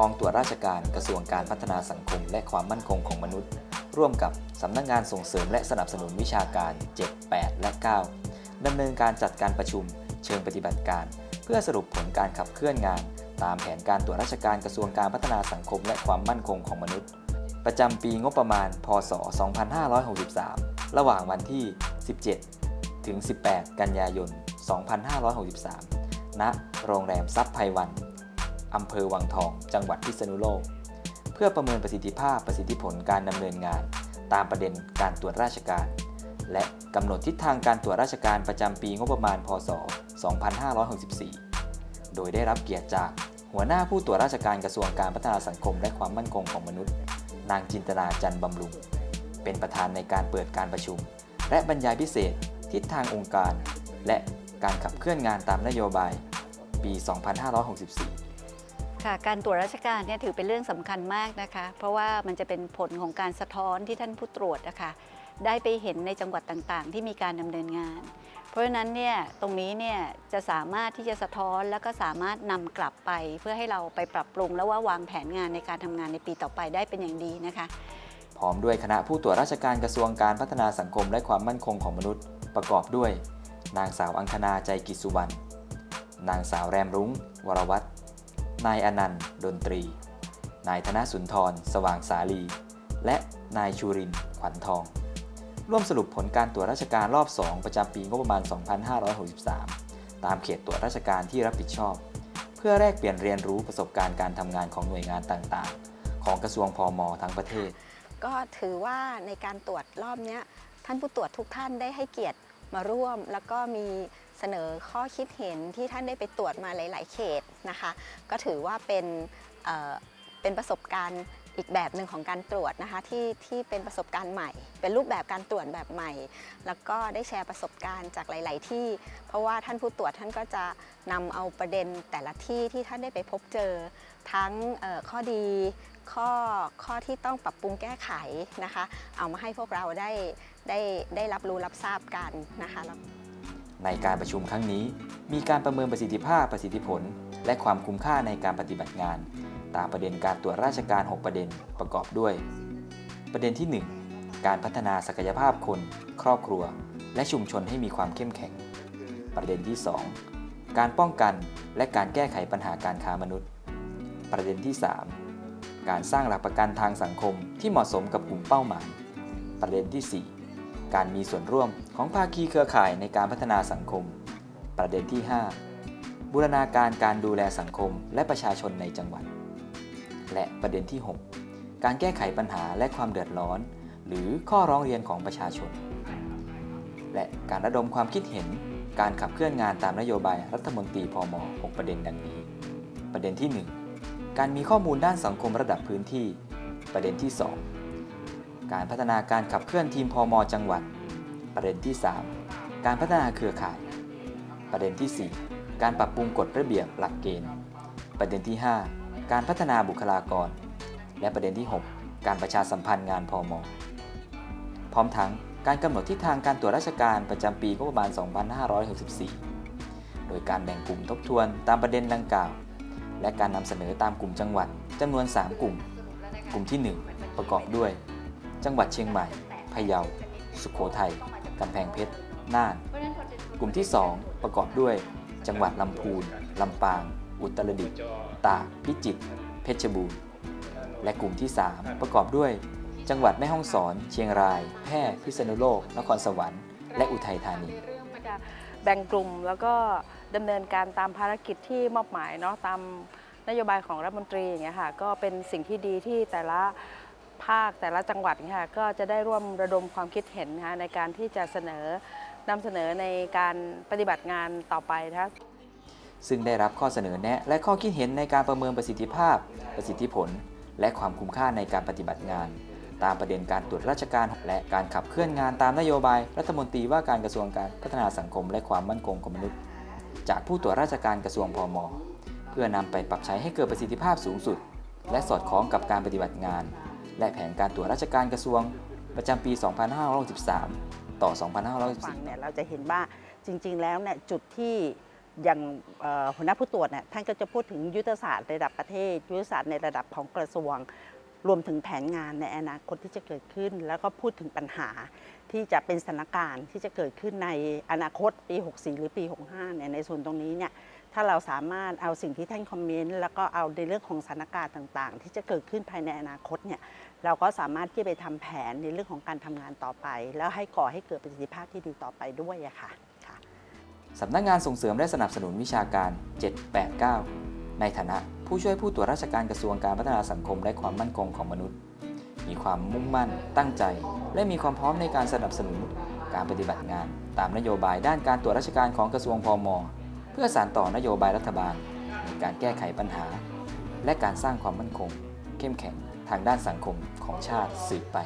กองตรวจราชการกระทรวงการพัฒนาสังคม และความมั่นคงของมนุษย์ ร่วมกับสำนักงานส่งเสริมและสนับสนุนวิชาการ 7 8 และ 9ดำเนินการจัดการประชุม เชิงปฏิบัติการ เพื่อสรุปผลการขับเคลื่อนงาน ตามแผนการตรวจราชการกระทรวงการพัฒนาสังคม และความมั่นคงของมนุษย์ ประจำปีงบประมาณ พศ 2563 ระหว่างวันที่ 17 ถึง 18 กันยายน 2563 ณ โรงแรมซับไพวัน อำเภอวังทอง จังหวัดพิษณุโลก เพื่อประเมินประสิทธิภาพประสิทธิผลการดำเนินงาน ตามประเด็นการตรวจราชการ และกำหนดทิศทางการตรวจราชการประจำปีงบประมาณ พศ 2564 โดยได้รับเกียรติจากหัวหน้าผู้ตรวจราชการกระทรวงการพัฒนาสังคมและความมั่นคงของมนุษย์ นางจินตนาจันบำรุง เป็นประธานในการเปิดการประชุม และบรรยายพิเศษ ทิศทางองค์การ และการขับเคลื่อนงานตามนโยบาย ปี 2564 ค่ะการตรวจราชการเนี่ยถือเป็นเรื่องสำคัญมากนะคะ เพราะว่ามันจะเป็นผลของการสะท้อนที่ท่านผู้ตรวจนะคะได้ไปเห็นในจังหวัดต่างๆ ที่มีการดำเนินงาน เพราะฉะนั้นเนี่ยตรงนี้เนี่ยจะสามารถที่จะสะท้อนแล้วก็สามารถนำกลับไป เพื่อให้เราไปปรับปรุง แล้วว่าวางแผนงานในการทำงานในปีต่อไปได้เป็นอย่างดีนะคะ พร้อมด้วยคณะผู้ตรวจราชการกระทรวงการพัฒนาสังคมและความมั่นคงของมนุษย์ประกอบด้วย นางสาวอังคณาใจกิจสุวรรณนางสาวแรมรุ้ง วรวัตร นายอนันต์ ดนตรี นายธนสุนทร สว่างสาลี และนายชูริน ขวัญทอง ร่วมสรุปผลการตรวจราชการรอบ 2 ประจำปีงบประมาณ 2563 ตามเขตตรวจราชการที่รับผิดชอบ เพื่อแลกเปลี่ยนเรียนรู้ประสบการณ์การทำงานของหน่วยงานต่างๆ ของกระทรวงพมทั้งประเทศ ก็ถือว่าในการตรวจรอบนี้ท่านผู้ตรวจทุกท่านได้ให้เกียรติมาร่วม แล้วก็มี เสนอข้อคิดเห็นที่ท่านได้ไปตรวจมาหลาย ๆ เขตนะคะ ก็ถือว่าเป็นเเป็นประสบการณ์อีกแบบหนึ่งของการตรวจนะคะที่ที่เป็นประสบการณ์ใหม่ เป็นรูปแบบการตรวจแบบใหม่ แล้วก็ได้แชร์ประสบการณ์จากหลาย ๆ ที่ เพราะว่าท่านผู้ตรวจท่านก็จะนำเอาประเด็นแต่ละที่ที่ท่านได้ไปพบเจอ ทั้งข้อดีข้อข้อที่ต้องปรับปรุงแก้ไขนะคะ เอามาให้พวกเราได้ได้ได้รับรู้รับทราบกันนะคะ ในการประชุมครั้งนี้ มีการประเมินประสิทธิภาพประสิทธิผล และความคุ้มค่าในการปฏิบัติงาน ตามประเด็นการตรวจราชการ 6 ประเด็นประกอบด้วย ประเด็นที่ 1 การพัฒนาศักยภาพคน ครอบครัว และชุมชนให้มีความเข้มแข็ง ประเด็นที่ 2 การป้องกันและการแก้ไขปัญหาการค้ามนุษย์ ประเด็นที่ 3 การสร้างหลักประกันทางสังคมที่เหมาะสมกับกลุ่มเป้าหมาย ประเด็นที่ 4 การมีส่วนร่วมของภาคีเครือข่ายในการพัฒนาสังคม ประเด็นที่ 5 บูรณาการการดูแลสังคมและประชาชนในจังหวัด และประเด็นที่ 6 การแก้ไขปัญหาและความเดือดร้อน หรือข้อร้องเรียนของประชาชน และการระดมความคิดเห็น การขับเคลื่อนงานตามนโยบายรัฐมนตรีพม6ประเด็นดังนี้ ประเด็นที่ 1 การมีข้อมูลด้านสังคมระดับพื้นที่ ประเด็นที่ 2 การพัฒนาการขับเคลื่อนทีมพมจังหวัด ประเด็นที่ 3 การพัฒนาเครือข่าย ประเด็นที่ 4 การปรับปรุงกฎระเบียบหลักเกณฑ์ ประเด็นที่ 5 การพัฒนาบุคลากร และประเด็นที่ 6 การประชาสัมพันธ์งานพมพร้อมทั้งการกำหนดทิศทางการตรวจราชการประจำปีงบประมาณ 2564 โดยการแบ่งกลุ่มทบทวนตามประเด็นดังกล่าว และการนำเสนอตามกลุ่มจังหวัดจำนวน 3 กลุ่ม กลุ่มที่ 1 ประกอบด้วย จังหวัดเชียงใหม่ พะเยา สุโขทัย กำแพงเพชร น่าน กลุ่มที่ 2 ประกอบด้วย จังหวัดลำพูน ลำปาง อุตรดิตถ์ ตาก พิจิตร เพชรบูรณ์ และกลุ่มที่ 3 ประกอบด้วย จังหวัดแม่ฮ่องสอน เชียงราย แพร่ พิษณุโลก นครสวรรค์ และอุทัยธานี แบ่งกลุ่มแล้วก็ดำเนินการตามภารกิจที่มอบหมายเนาะตามนโยบายของรัฐมนตรีอย่างเงี้ยค่ะก็เป็นสิ่งที่ดีที่แต่ละ ภาคแต่ละจังหวัดค่ะก็จะได้ร่วมระดมความคิดเห็นนะคะในการที่จะเสนอนำเสนอในการปฏิบัติงานต่อไปนะคะซึ่งได้รับข้อเสนอแนะและข้อคิดเห็นในการประเมินประสิทธิภาพ ประสิทธิผล และความคุ้มค่าในการปฏิบัติงาน ตามประเด็นการตรวจราชการ และการขับเคลื่อนงานตามนโยบาย รัฐมนตรีว่าการกระทรวงการพัฒนาสังคม และความมั่นคงของมนุษย์ จากผู้ตรวจราชการกระทรวงพมเพื่อนำไปปรับใช้ให้เกิดประสิทธิภาพสูงสุด และสอดคล้องกับการปฏิบัติงาน และแผนการตรวจราชการกระทรวงประจำปี 2563 ต่อฟัง2564เนี่ยเราจะเห็นว่าจริง ๆ แล้วเนี่ยจุดที่อย่างหัวหน้าผู้ตรวจเนี่ยท่านก็จะพูดถึงยุทธศาสตร์ระดับประเทศ ยุทธศาสตร์ในระดับของกระทรวง รวมถึงแผนงานในอนาคตที่จะเกิดขึ้น แล้วก็พูดถึงปัญหาที่จะเป็นสถานการณ์ที่จะเกิดขึ้นในอนาคตปี 64 หรือปี 65เนี่ยในส่วนตรงนี้เนี่ย ถ้าเราสามารถเอาสิ่งที่ท่านคอมเมนต์แล้วก็เอาในเรื่องของสถานการณ์ต่างๆ ที่จะเกิดขึ้นภายในอนาคตเนี่ยเราก็สามารถที่ไปทำแผนในเรื่องของการทำงานต่อไป แล้วให้ก่อให้เกิดประสิทธิภาพที่ดีต่อไปด้วยอะค่ะสำนักงานส่งเสริมและสนับสนุนวิชาการ 789 ในฐานะผู้ช่วยผู้ตรวจราชการกระทรวงการพัฒนาสังคมและความมั่นคงของมนุษย์ มีความมุ่งมั่น ตั้งใจ และมีความพร้อมในการสนับสนุนการปฏิบัติงาน ตามนโยบายด้านการตรวจราชการของกระทรวงพม พื่อสานต่อนโยบายรัฐบาลในการแก้ไขปัญหา และการสร้างความมั่นคง เข้มแข็งทางด้านสังคมของชาติสืบไป